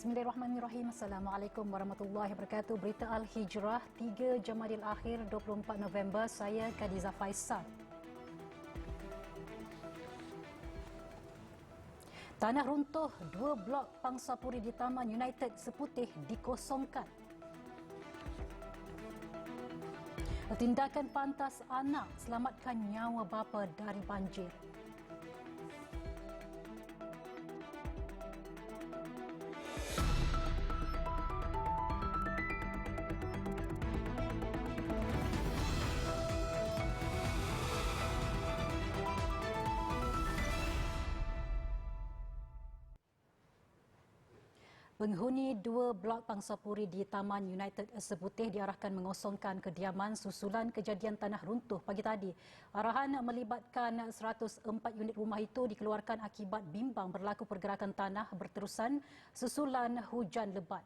Bismillahirrahmanirrahim. Assalamualaikum warahmatullahi wabarakatuh. Berita Al-Hijrah 3 Jamadil Akhir 24 November. Saya Khadijah Faisal. Tanah runtuh dua blok Pangsapuri di Taman United Seputih dikosongkan. Tindakan pantas anak selamatkan nyawa bapa dari banjir. Penghuni dua blok Pangsapuri di Taman United Seputih diarahkan mengosongkan kediaman susulan kejadian tanah runtuh pagi tadi. Arahan melibatkan 104 unit rumah itu dikeluarkan akibat bimbang berlaku pergerakan tanah berterusan susulan hujan lebat.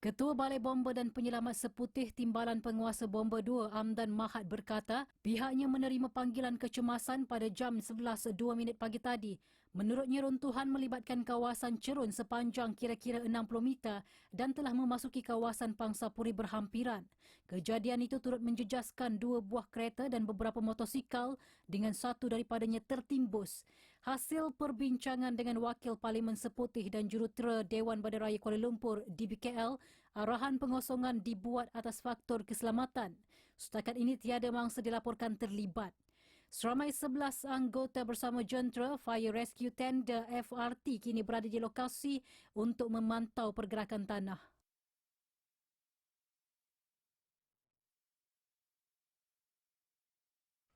Ketua Balai Bomba dan Penyelamat Seputih Timbalan Penguasa Bomba 2 Amdan Mahat berkata pihaknya menerima panggilan kecemasan pada jam 11.02 minit pagi tadi. Menurutnya runtuhan melibatkan kawasan cerun sepanjang kira-kira 60 meter dan telah memasuki kawasan Pangsapuri berhampiran. Kejadian itu turut menjejaskan dua buah kereta dan beberapa motosikal dengan satu daripadanya tertimbus. Hasil perbincangan dengan Wakil Parlimen Seputih dan Jurutera Dewan Bandaraya Kuala Lumpur DBKL arahan pengosongan dibuat atas faktor keselamatan. Setakat ini tiada mangsa dilaporkan terlibat. Seramai 11 anggota bersama jentera Fire Rescue Tender FRT kini berada di lokasi untuk memantau pergerakan tanah.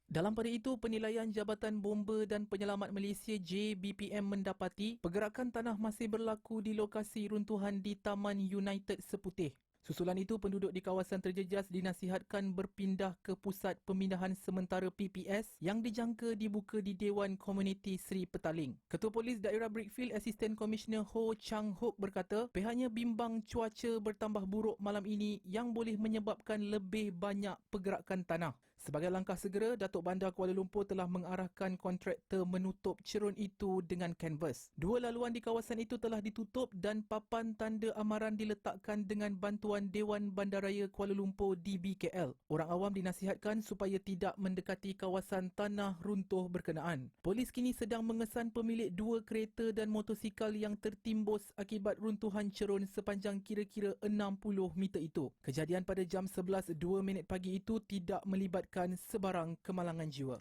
Dalam pada itu, penilaian Jabatan Bomba dan Penyelamat Malaysia JBPM mendapati pergerakan tanah masih berlaku di lokasi runtuhan di Taman United Seputih. Susulan itu, penduduk di kawasan terjejas dinasihatkan berpindah ke pusat pemindahan sementara PPS yang dijangka dibuka di Dewan Komuniti Sri Petaling. Ketua Polis Daerah Brickfield Assistant Commissioner Ho Chang Hook berkata pihaknya bimbang cuaca bertambah buruk malam ini yang boleh menyebabkan lebih banyak pergerakan tanah. Sebagai langkah segera, Datuk Bandar Kuala Lumpur telah mengarahkan kontraktor menutup cerun itu dengan kanvas. Dua laluan di kawasan itu telah ditutup dan papan tanda amaran diletakkan dengan bantuan Dewan Bandaraya Kuala Lumpur DBKL. Orang awam dinasihatkan supaya tidak mendekati kawasan tanah runtuh berkenaan. Polis kini sedang mengesan pemilik dua kereta dan motosikal yang tertimbus akibat runtuhan cerun sepanjang kira-kira 60 meter itu. Kejadian pada jam 11.02 minit pagi itu tidak melibatkan sebarang kemalangan jiwa.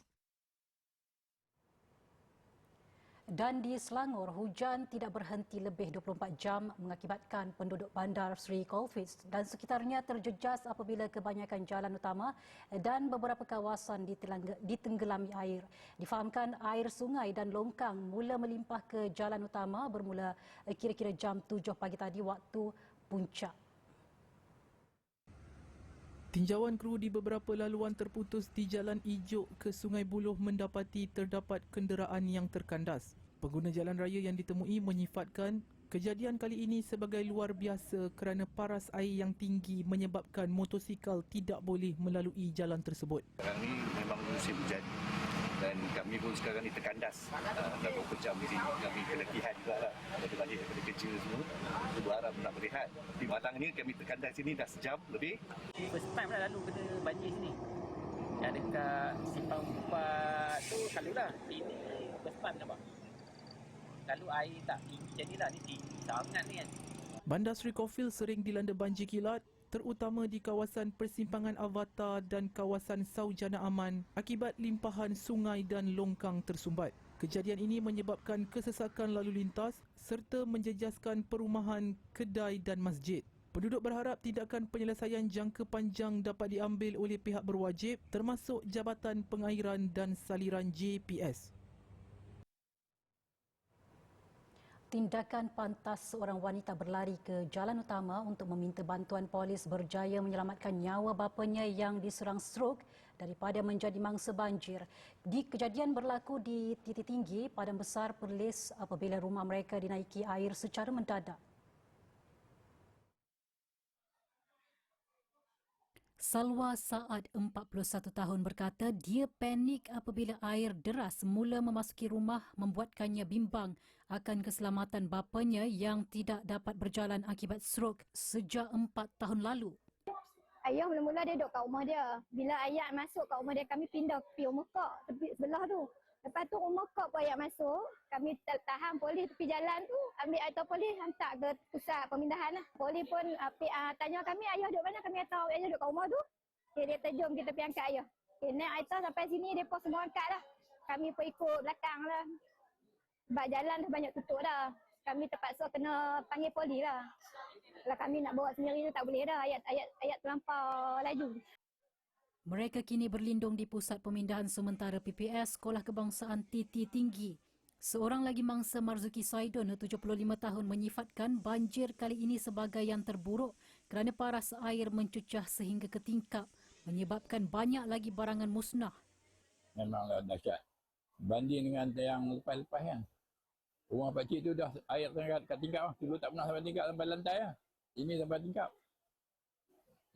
Dan di Selangor, hujan tidak berhenti lebih 24 jam mengakibatkan penduduk bandar Sri Golfis dan sekitarnya terjejas apabila kebanyakan jalan utama dan beberapa kawasan ditenggelami air. Difahamkan air sungai dan longkang mula melimpah ke jalan utama bermula kira-kira jam 7 pagi tadi waktu puncak. Tinjauan kru di beberapa laluan terputus di Jalan Ijuk ke Sungai Buloh mendapati terdapat kenderaan yang terkandas. Pengguna jalan raya yang ditemui menyifatkan kejadian kali ini sebagai luar biasa kerana paras air yang tinggi menyebabkan motosikal tidak boleh melalui jalan tersebut. Sekarang ini memang musim hujan dan kami pun sekarang ni terkandas uh, dah beberapa jam di sini kami keletihan juga lah dari balik daripada kerja semua. Kita berharap nak berehat. Tapi matang ni kami terkandas sini dah sejam lebih. First time lah lalu kena banjir sini. Yang dekat simpang empat tu selalu lah ini first time nampak. Lalu air tak tinggi jadilah ni tinggi sangat ni kan. Bandar Sri Kofil sering dilanda banjir kilat terutama di kawasan persimpangan Avatar dan kawasan Saujana Aman akibat limpahan sungai dan longkang tersumbat. Kejadian ini menyebabkan kesesakan lalu lintas serta menjejaskan perumahan, kedai dan masjid. Penduduk berharap tindakan penyelesaian jangka panjang dapat diambil oleh pihak berwajib termasuk Jabatan Pengairan dan Saliran JPS. Tindakan pantas seorang wanita berlari ke jalan utama untuk meminta bantuan polis berjaya menyelamatkan nyawa bapanya yang diserang strok daripada menjadi mangsa banjir. Di kejadian berlaku di titik tinggi padang besar Perlis apabila rumah mereka dinaiki air secara mendadak. Salwa Saad, 41 tahun berkata dia panik apabila air deras mula memasuki rumah membuatkannya bimbang akan keselamatan bapanya yang tidak dapat berjalan akibat strok sejak 4 tahun lalu. Ayah mula-mula dia duduk kat rumah dia. Bila ayah masuk kat rumah dia, kami pindah pergi rumah kak tepi sebelah tu. Lepas tu rumah kak pun ayah masuk. Kami ta- tahan polis tepi jalan tu. Ambil air polis hantar ke pusat pemindahan lah. Polis pun uh, tanya kami, ayah duduk mana? Kami tahu ayah duduk kat rumah tu. Okay, dia terjun kita pergi angkat ayah. Okay, naik air sampai sini, dia pun semua angkat lah. Kami pun ikut belakang lah. Sebab jalan dah banyak tutup dah. Kami terpaksa kena panggil polis lah. Kalau kami nak bawa sendiri tu tak boleh dah. Ayat ayat ayat terlampau laju. Mereka kini berlindung di Pusat Pemindahan Sementara PPS Sekolah Kebangsaan Titi Tinggi. Seorang lagi mangsa Marzuki Saidon, 75 tahun, menyifatkan banjir kali ini sebagai yang terburuk kerana paras air mencucah sehingga ke tingkap menyebabkan banyak lagi barangan musnah. memanglah dahsyat. Banding dengan yang lepas-lepas kan. Rumah pakcik tu dah air tingkat kat tingkap lah. Dulu tak pernah sampai tingkap sampai lantai lah. Ini sampai tingkap.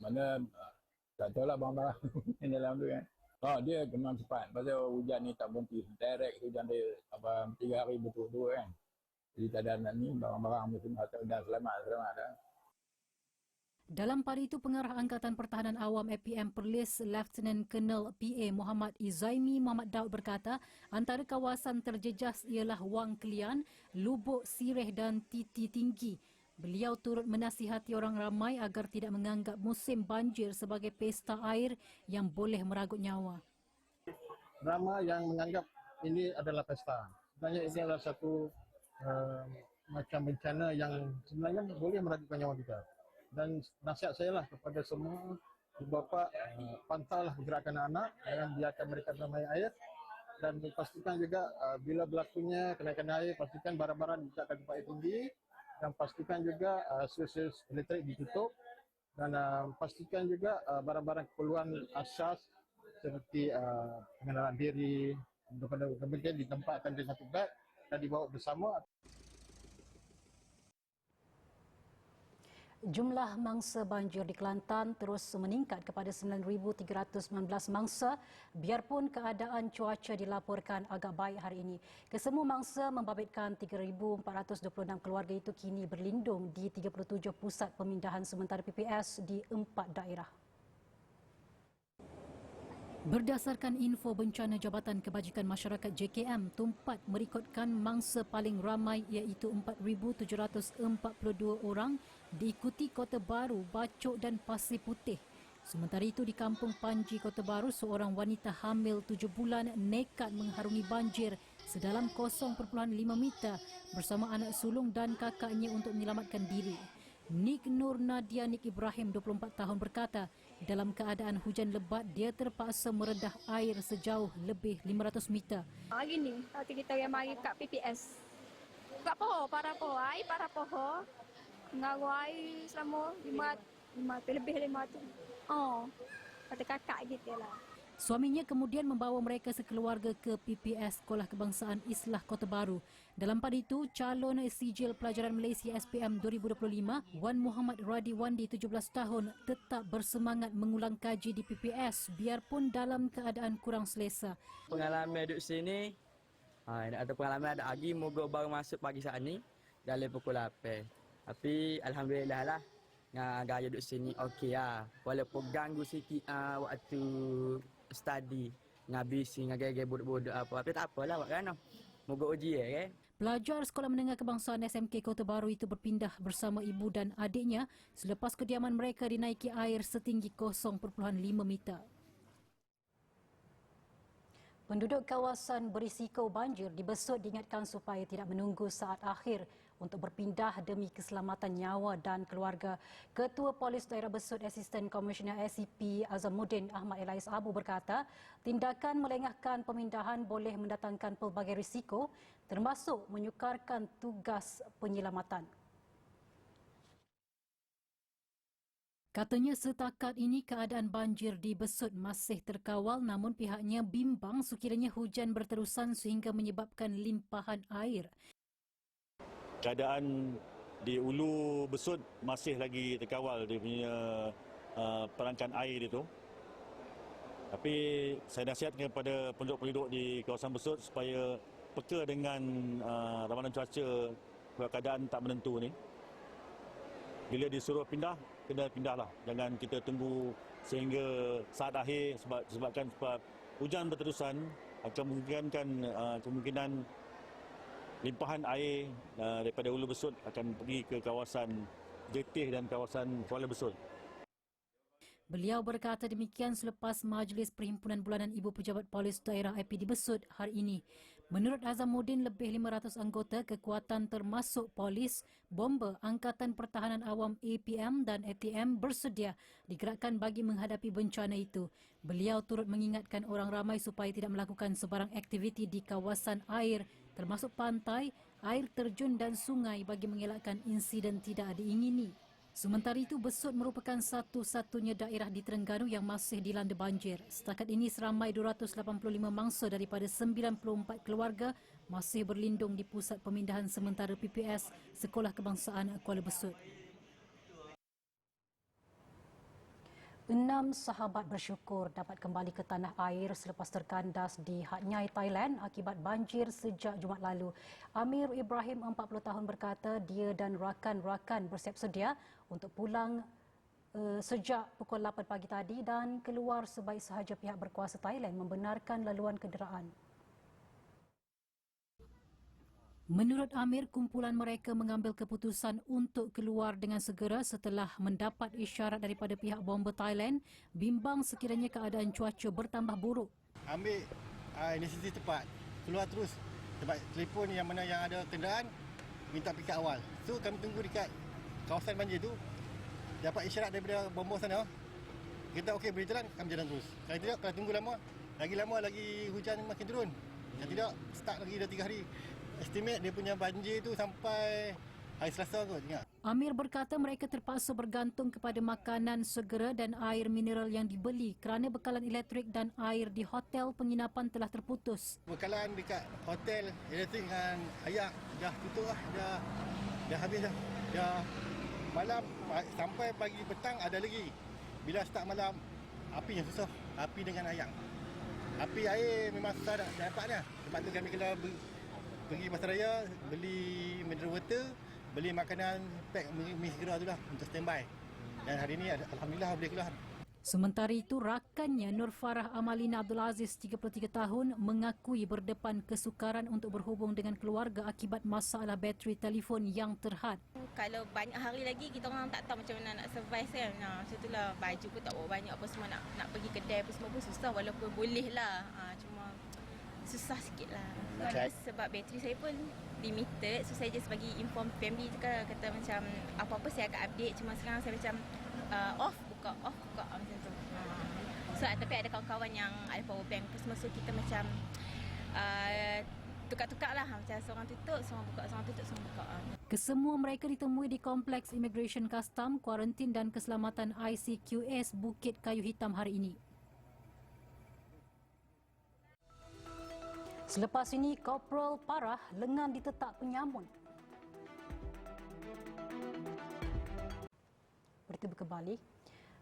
Mana ah, tak tahu lah barang-barang yang dalam tu kan. Oh, dia kena cepat. Pasal hujan ni tak berhenti. Direct hujan dia apa, tiga hari betul-betul kan. Jadi tak ada nak ni barang-barang mesti dah dah selamat, selamat dah. Dalam pada itu, Pengarah Angkatan Pertahanan Awam APM Perlis Lieutenant Colonel PA Muhammad Izaimi Muhammad Daud berkata, antara kawasan terjejas ialah Wang Kelian, Lubuk Sireh dan Titi Tinggi. Beliau turut menasihati orang ramai agar tidak menganggap musim banjir sebagai pesta air yang boleh meragut nyawa. drama yang menganggap ini adalah pesta. Sebenarnya ini adalah satu uh, macam bencana yang sebenarnya boleh meragutkan nyawa kita. Dan nasihat saya lah kepada semua ibu bapa uh, pantaulah pergerakan anak-anak jangan biarkan mereka dalam air dan pastikan juga uh, bila berlakunya kenaikan air pastikan barang-barang diletakkan tempat yang tinggi dan pastikan juga uh, sus elektrik ditutup. Dan uh, pastikan juga uh, barang-barang keperluan asas seperti uh, pengenalan diri kemudian ditempatkan di satu beg dan dibawa bersama Jumlah mangsa banjir di Kelantan terus meningkat kepada 9,319 mangsa biarpun keadaan cuaca dilaporkan agak baik hari ini. Kesemua mangsa membabitkan 3,426 keluarga itu kini berlindung di 37 pusat pemindahan sementara PPS di empat daerah. Berdasarkan info bencana Jabatan Kebajikan Masyarakat JKM, Tumpat merekodkan mangsa paling ramai iaitu 4,742 orang diikuti Kota Baru, Bacok dan Pasir Putih. Sementara itu di Kampung Panji, Kota Baru, seorang wanita hamil 7 bulan nekat mengharungi banjir sedalam 0.5 meter bersama anak sulung dan kakaknya untuk menyelamatkan diri. Nik Nur Nadia Nik Ibrahim 24 tahun berkata, dalam keadaan hujan lebat dia terpaksa meredah air sejauh lebih 500 meter. Hari ni, waktu kita yang mari kat PPS. Kat poho, para poho. Air para poho. Ngaruh air selama lima, lima tu, lebih lima tu. Oh, kata kakak gitu lah. Suaminya kemudian membawa mereka sekeluarga ke PPS Sekolah Kebangsaan Islah Kota Baru. Dalam pada itu, calon sijil pelajaran Malaysia SPM 2025, Wan Muhammad Radi Wandi 17 tahun tetap bersemangat mengulang kaji di PPS biarpun dalam keadaan kurang selesa. pengalaman duduk sini ha, ada pengalaman ada lagi moga baru masuk pagi saat ni dalam pukul 8 tapi Alhamdulillah lah dengan gaya duduk sini okey lah walaupun ganggu sikit uh, waktu study dengan gaya-gaya bodoh-bodoh apa. Tapi tak apalah buat kan moga uji ya kan Pelajar Sekolah Menengah Kebangsaan SMK Kota Baru itu berpindah bersama ibu dan adiknya selepas kediaman mereka dinaiki air setinggi 0.5 meter. Penduduk kawasan berisiko banjir dibesut diingatkan supaya tidak menunggu saat akhir untuk berpindah demi keselamatan nyawa dan keluarga. Ketua Polis Daerah Besut Asisten Komisioner SCP Azamuddin Ahmad Elais Abu berkata, tindakan melengahkan pemindahan boleh mendatangkan pelbagai risiko termasuk menyukarkan tugas penyelamatan. Katanya setakat ini keadaan banjir di Besut masih terkawal namun pihaknya bimbang sekiranya hujan berterusan sehingga menyebabkan limpahan air. Keadaan di Ulu Besut masih lagi terkawal dia punya uh, perangkan air itu. Tapi saya nasihatkan kepada penduduk-penduduk di kawasan Besut supaya peka dengan uh, ramalan cuaca keadaan tak menentu ni. Bila disuruh pindah, kena pindahlah. Jangan kita tunggu sehingga saat akhir sebab sebabkan sebab hujan berterusan akan memungkinkan uh, kemungkinan limpahan air uh, daripada Hulu Besut akan pergi ke kawasan Jetih dan kawasan Kuala Besut. Beliau berkata demikian selepas Majlis Perhimpunan Bulanan Ibu Pejabat Polis Daerah IPD Besut hari ini. Menurut Azamuddin, lebih 500 anggota kekuatan termasuk polis, bomber, Angkatan Pertahanan Awam APM dan ATM bersedia digerakkan bagi menghadapi bencana itu. Beliau turut mengingatkan orang ramai supaya tidak melakukan sebarang aktiviti di kawasan air termasuk pantai, air terjun dan sungai bagi mengelakkan insiden tidak diingini. Sementara itu, Besut merupakan satu-satunya daerah di Terengganu yang masih dilanda banjir. Setakat ini, seramai 285 mangsa daripada 94 keluarga masih berlindung di Pusat Pemindahan Sementara PPS Sekolah Kebangsaan Kuala Besut. Enam sahabat bersyukur dapat kembali ke tanah air selepas terkandas di Hat Nyai, Thailand akibat banjir sejak Jumaat lalu. Amir Ibrahim, 40 tahun berkata dia dan rakan-rakan bersiap sedia untuk pulang uh, sejak pukul 8 pagi tadi dan keluar sebaik sahaja pihak berkuasa Thailand membenarkan laluan kenderaan. Menurut Amir, kumpulan mereka mengambil keputusan untuk keluar dengan segera setelah mendapat isyarat daripada pihak bomber Thailand bimbang sekiranya keadaan cuaca bertambah buruk. Ambil uh, inisiatif tepat. Keluar terus. Sebab telefon yang mana yang ada kenderaan minta pick up awal. So kami tunggu dekat kawasan banjir tu. Dapat isyarat daripada bomber sana. Kita okey boleh jalan, kami jalan terus. Kalau tidak, kalau tunggu lama, lagi lama lagi hujan makin turun. Kalau tidak, start lagi dah 3 hari. Estimate dia punya banjir tu sampai hari Selasa kot ingat. Amir berkata mereka terpaksa bergantung kepada makanan segera dan air mineral yang dibeli kerana bekalan elektrik dan air di hotel penginapan telah terputus. Bekalan dekat hotel elektrik dengan ayak dah tutup lah. Dah, dah habis dah. Dah malam sampai pagi petang ada lagi. Bila start malam, api yang susah. Api dengan ayak. Api air memang susah nak dapatnya. Sebab tu kami kena pergi pasaraya beli mineral water, beli makanan pack mi segera tu lah untuk standby. Dan hari ini alhamdulillah boleh keluar. Sementara itu, rakannya Nur Farah Amalina Abdul Aziz, 33 tahun, mengakui berdepan kesukaran untuk berhubung dengan keluarga akibat masalah bateri telefon yang terhad. Kalau banyak hari lagi, kita orang tak tahu macam mana nak survive kan. Nah, macam itulah baju pun tak bawa banyak apa semua nak nak pergi kedai apa semua pun susah walaupun boleh lah. Ha, cuma susah sikit lah. Okay. Sebab bateri saya pun limited. So saya just bagi inform family je kan. Kata macam apa-apa saya akan update. Cuma sekarang saya macam uh, off buka, off buka macam tu. Uh. So tapi ada kawan-kawan yang ada power bank. Semua so kita macam uh, tukar-tukar lah. Macam seorang tutup, seorang buka, seorang tutup, seorang buka. Kesemua mereka ditemui di Kompleks Immigration Custom, Kuarantin dan Keselamatan ICQS Bukit Kayu Hitam hari ini. Selepas ini, Korporal Parah lengan ditetak penyamun. Berita berkembali.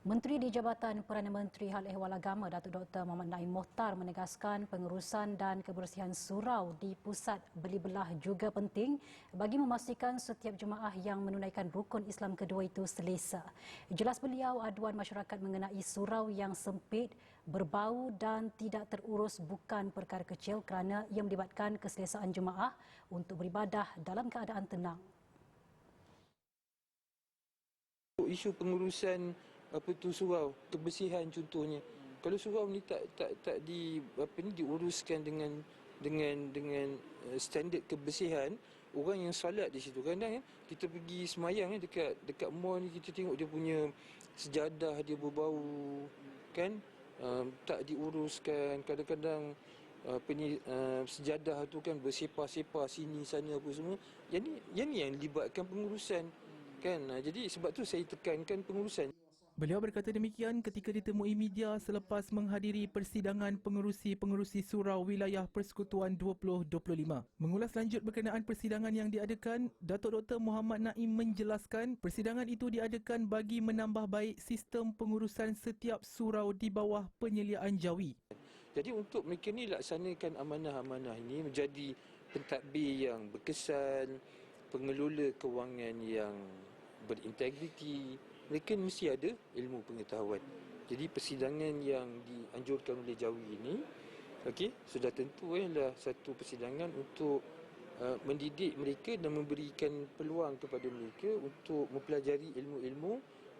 Menteri di Jabatan Perdana Menteri Hal Ehwal Agama Datuk Dr. Muhammad Naim Mohtar menegaskan pengurusan dan kebersihan surau di pusat beli belah juga penting bagi memastikan setiap jemaah yang menunaikan rukun Islam kedua itu selesa. Jelas beliau aduan masyarakat mengenai surau yang sempit, berbau dan tidak terurus bukan perkara kecil kerana ia melibatkan keselesaan jemaah untuk beribadah dalam keadaan tenang. Isu pengurusan apa tu surau kebersihan contohnya kalau surau ni tak tak tak di apa ni diuruskan dengan dengan dengan uh, standard kebersihan orang yang salat di situ kadang kan kita pergi semayang kan dekat dekat mall ni kita tengok dia punya sejadah dia berbau kan um, tak diuruskan. Kadang-kadang apa ni uh, sejadah tu kan bersepah-sepah sini sana apa semua. Yang ni yang ni yang libatkan pengurusan. Kan? Jadi sebab tu saya tekankan pengurusan Beliau berkata demikian ketika ditemui media selepas menghadiri persidangan pengerusi-pengerusi surau wilayah Persekutuan 2025. Mengulas lanjut berkenaan persidangan yang diadakan, Datuk Dr. Muhammad Naim menjelaskan persidangan itu diadakan bagi menambah baik sistem pengurusan setiap surau di bawah penyeliaan jawi. Jadi untuk mereka ni laksanakan amanah-amanah ini menjadi pentadbir yang berkesan, pengelola kewangan yang berintegriti, mereka mesti ada ilmu pengetahuan. Jadi persidangan yang dianjurkan oleh Jawi ini, okey, sudah tentu adalah satu persidangan untuk uh, mendidik mereka dan memberikan peluang kepada mereka untuk mempelajari ilmu-ilmu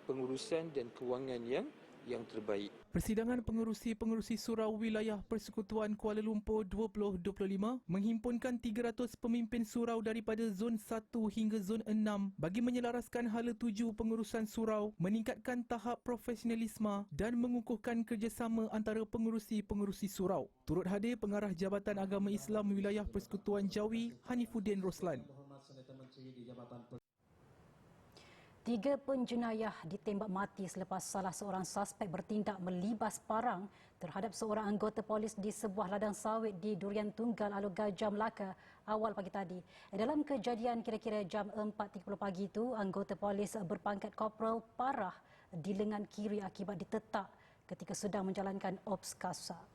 pengurusan dan kewangan yang yang terbaik. Persidangan pengerusi-pengerusi surau wilayah Persekutuan Kuala Lumpur 2025 menghimpunkan 300 pemimpin surau daripada zon 1 hingga zon 6 bagi menyelaraskan hala tuju pengurusan surau, meningkatkan tahap profesionalisme dan mengukuhkan kerjasama antara pengerusi-pengerusi surau. Turut hadir pengarah Jabatan Agama Islam Wilayah Persekutuan Jawi, Hanifuddin Roslan. Tiga penjenayah ditembak mati selepas salah seorang suspek bertindak melibas parang terhadap seorang anggota polis di sebuah ladang sawit di Durian Tunggal Alor Gajah Melaka awal pagi tadi. Dalam kejadian kira-kira jam 4.30 pagi itu, anggota polis berpangkat korporal parah di lengan kiri akibat ditetak ketika sedang menjalankan ops kasar.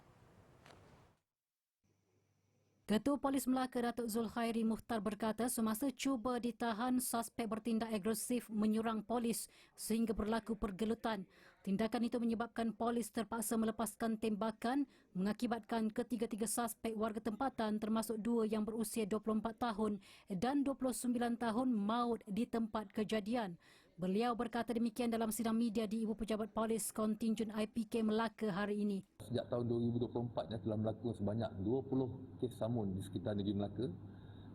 Ketua Polis Melaka Datuk Zulkhairi Muhtar berkata semasa cuba ditahan suspek bertindak agresif menyerang polis sehingga berlaku pergelutan. Tindakan itu menyebabkan polis terpaksa melepaskan tembakan mengakibatkan ketiga-tiga suspek warga tempatan termasuk dua yang berusia 24 tahun dan 29 tahun maut di tempat kejadian. Beliau berkata demikian dalam sidang media di Ibu Pejabat Polis Kontinjen IPK Melaka hari ini. Sejak tahun 2024 yang telah berlaku sebanyak 20 kes samun di sekitar negeri Melaka,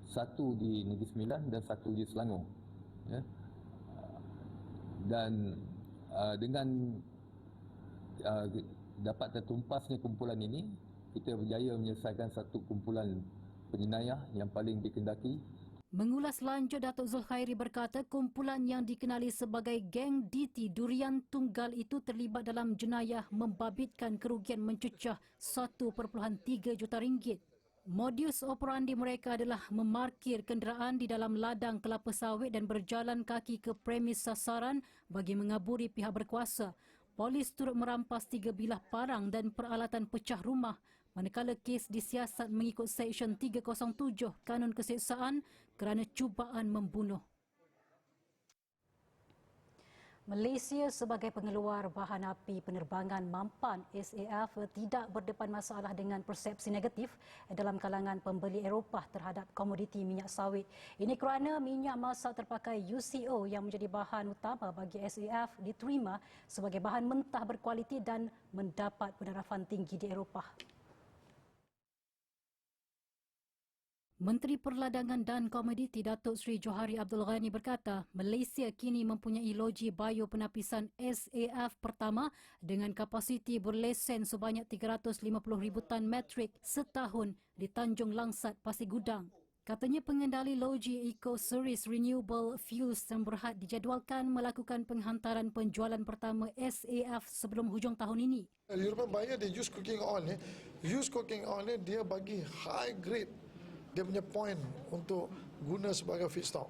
satu di Negeri Sembilan dan satu di Selangor. Ya. Dan uh, dengan uh, dapat tertumpasnya kumpulan ini, kita berjaya menyelesaikan satu kumpulan penjenayah yang paling dikendaki Mengulas lanjut Datuk Zulkhairi berkata kumpulan yang dikenali sebagai geng DT Durian Tunggal itu terlibat dalam jenayah membabitkan kerugian mencecah 1.3 juta ringgit. Modus operandi mereka adalah memarkir kenderaan di dalam ladang kelapa sawit dan berjalan kaki ke premis sasaran bagi mengaburi pihak berkuasa. Polis turut merampas tiga bilah parang dan peralatan pecah rumah manakala kes disiasat mengikut Seksyen 307 Kanun Keseksaan kerana cubaan membunuh. Malaysia sebagai pengeluar bahan api penerbangan mampan SAF tidak berdepan masalah dengan persepsi negatif dalam kalangan pembeli Eropah terhadap komoditi minyak sawit. Ini kerana minyak masak terpakai UCO yang menjadi bahan utama bagi SAF diterima sebagai bahan mentah berkualiti dan mendapat penarafan tinggi di Eropah. Menteri Perladangan dan Komoditi Datuk Seri Johari Abdul Ghani berkata, Malaysia kini mempunyai loji biopenapisan SAF pertama dengan kapasiti berlesen sebanyak 350,000 tan metrik setahun di Tanjung Langsat, Pasir Gudang. Katanya pengendali loji Eco Series Renewable Fuels yang berhad dijadualkan melakukan penghantaran penjualan pertama SAF sebelum hujung tahun ini. European buyer dia use cooking oil ni, use cooking oil ni dia bagi high grade dia punya point untuk guna sebagai feedstock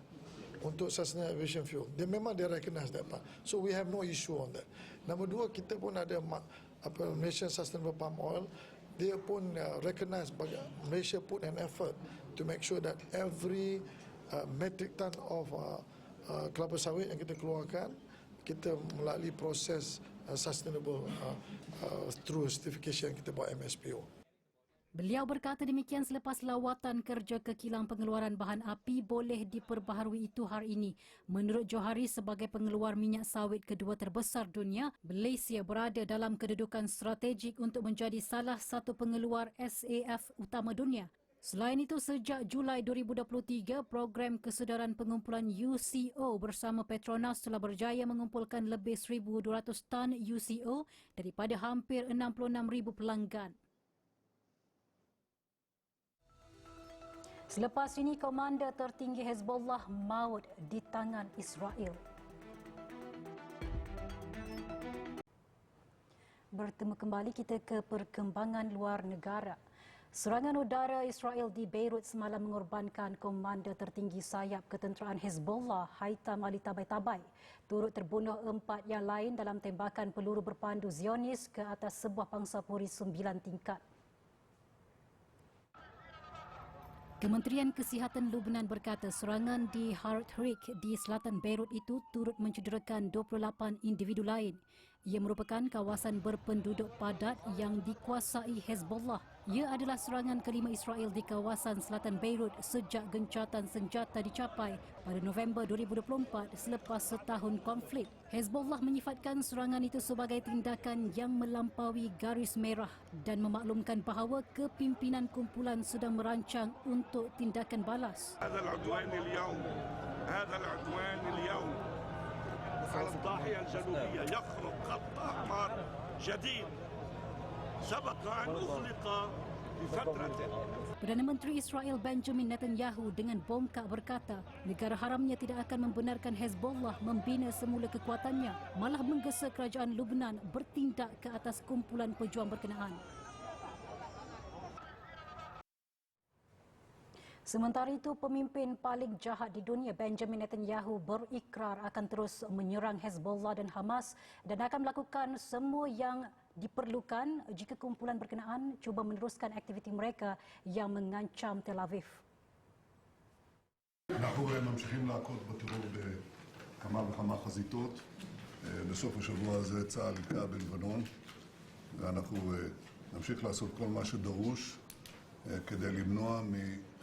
untuk sustainable aviation fuel. Dia memang dia recognize that part. So we have no issue on that. Nombor dua, kita pun ada apa Malaysian Sustainable Palm Oil. Dia pun uh, recognize Malaysia put an effort to make sure that every uh, metric ton of uh, uh, kelapa sawit yang kita keluarkan kita melalui proses uh, sustainable uh, uh, through certification kita buat MSPO. Beliau berkata demikian selepas lawatan kerja ke kilang pengeluaran bahan api boleh diperbaharui itu hari ini. Menurut Johari sebagai pengeluar minyak sawit kedua terbesar dunia, Malaysia berada dalam kedudukan strategik untuk menjadi salah satu pengeluar SAF utama dunia. Selain itu, sejak Julai 2023, program kesedaran pengumpulan UCO bersama Petronas telah berjaya mengumpulkan lebih 1,200 tan UCO daripada hampir 66,000 pelanggan. Selepas ini, komander tertinggi Hezbollah maut di tangan Israel. bertemu kembali kita ke perkembangan luar negara. Serangan udara Israel di Beirut semalam mengorbankan komander tertinggi sayap ketenteraan Hezbollah, Haitham Ali Tabai-Tabai. Turut terbunuh empat yang lain dalam tembakan peluru berpandu Zionis ke atas sebuah pangsapuri sembilan tingkat. Kementerian Kesihatan Lubnan berkata serangan di Hartrik di selatan Beirut itu turut mencederakan 28 individu lain. Ia merupakan kawasan berpenduduk padat yang dikuasai Hezbollah. Ia adalah serangan kelima Israel di kawasan selatan Beirut sejak gencatan senjata dicapai pada November 2024 selepas setahun konflik. Hezbollah menyifatkan serangan itu sebagai tindakan yang melampaui garis merah dan memaklumkan bahawa kepimpinan kumpulan sedang merancang untuk tindakan balas. على الضاحية الجنوبية يخلق خط أحمر جديد سبق أن أغلق بفترة Perdana Menteri Israel Benjamin Netanyahu dengan bongkak berkata negara haramnya tidak akan membenarkan Hezbollah membina semula kekuatannya malah menggesa kerajaan Lubnan bertindak ke atas kumpulan pejuang berkenaan. Sementara itu, pemimpin paling jahat di dunia Benjamin Netanyahu berikrar akan terus menyerang Hezbollah dan Hamas dan akan melakukan semua yang diperlukan jika kumpulan berkenaan cuba meneruskan aktiviti mereka yang mengancam Tel Aviv. אנחנו ממשיכים להכות בטרור בכמה וכמה חזיתות. אה, בסוף השבוע הזה צה"ל היכה בלבנון, ואנחנו אה, נמשיך לעשות כל מה שדרוש אה, כדי למנוע מחיזבאללה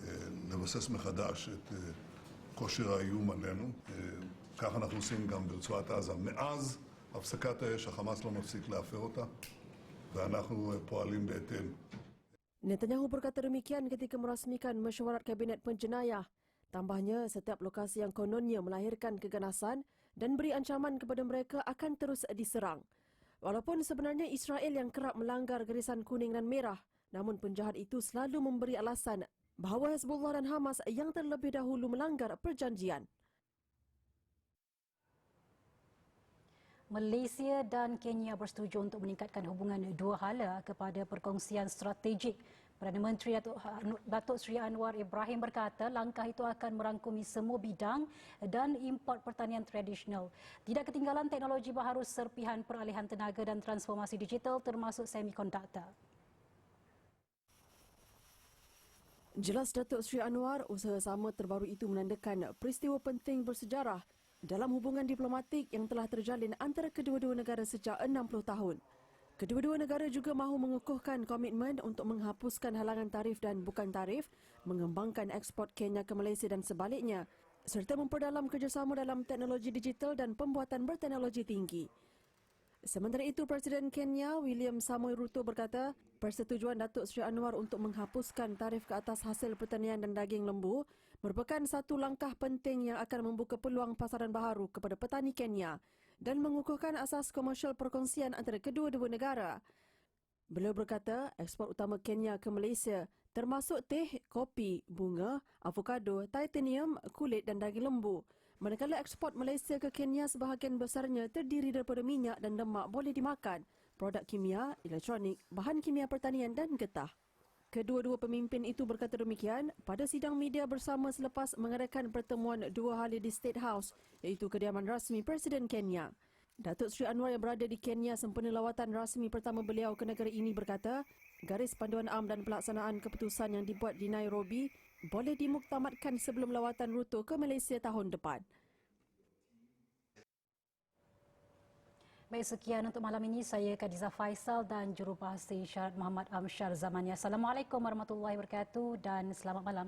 אה, לבסס מחדש את אה, כושר האיום עלינו. אה, כך אנחנו עושים גם ברצועת עזה. מאז הפסקת האש, החמאס לא מפסיק להפר אותה, ואנחנו אה, פועלים בהתאם. Netanyahu berkata demikian ketika merasmikan mesyuarat Kabinet Penjenayah. Tambahnya, setiap lokasi yang kononnya melahirkan keganasan dan beri ancaman kepada mereka akan terus diserang. Walaupun sebenarnya Israel yang kerap melanggar garisan kuning dan merah, namun penjahat itu selalu memberi alasan bahawa Hezbollah dan Hamas yang terlebih dahulu melanggar perjanjian. Malaysia dan Kenya bersetuju untuk meningkatkan hubungan dua hala kepada perkongsian strategik. Perdana Menteri Datuk, Datuk Seri Anwar Ibrahim berkata langkah itu akan merangkumi semua bidang dan import pertanian tradisional. Tidak ketinggalan teknologi baharu serpihan peralihan tenaga dan transformasi digital termasuk semikonduktor. Jelas Datuk Seri Anwar, usaha sama terbaru itu menandakan peristiwa penting bersejarah dalam hubungan diplomatik yang telah terjalin antara kedua-dua negara sejak 60 tahun. Kedua-dua negara juga mahu mengukuhkan komitmen untuk menghapuskan halangan tarif dan bukan tarif, mengembangkan ekspor Kenya ke Malaysia dan sebaliknya, serta memperdalam kerjasama dalam teknologi digital dan pembuatan berteknologi tinggi. Sementara itu, Presiden Kenya William Samoei Ruto berkata, persetujuan Datuk Seri Anwar untuk menghapuskan tarif ke atas hasil pertanian dan daging lembu merupakan satu langkah penting yang akan membuka peluang pasaran baharu kepada petani Kenya dan mengukuhkan asas komersial perkongsian antara kedua-dua negara. Beliau berkata, ekspor utama Kenya ke Malaysia termasuk teh, kopi, bunga, avokado, titanium, kulit dan daging lembu. Manakala ekspor Malaysia ke Kenya sebahagian besarnya terdiri daripada minyak dan lemak boleh dimakan, produk kimia, elektronik, bahan kimia pertanian dan getah. Kedua-dua pemimpin itu berkata demikian pada sidang media bersama selepas mengadakan pertemuan dua hari di State House iaitu kediaman rasmi Presiden Kenya. Datuk Seri Anwar yang berada di Kenya sempena lawatan rasmi pertama beliau ke negara ini berkata, garis panduan am dan pelaksanaan keputusan yang dibuat di Nairobi boleh dimuktamadkan sebelum lawatan Ruto ke Malaysia tahun depan. Baik, sekian untuk malam ini. Saya Kadiza Faisal dan jurubahasa isyarat Muhammad Amsyar Zamania. Assalamualaikum warahmatullahi wabarakatuh dan selamat malam.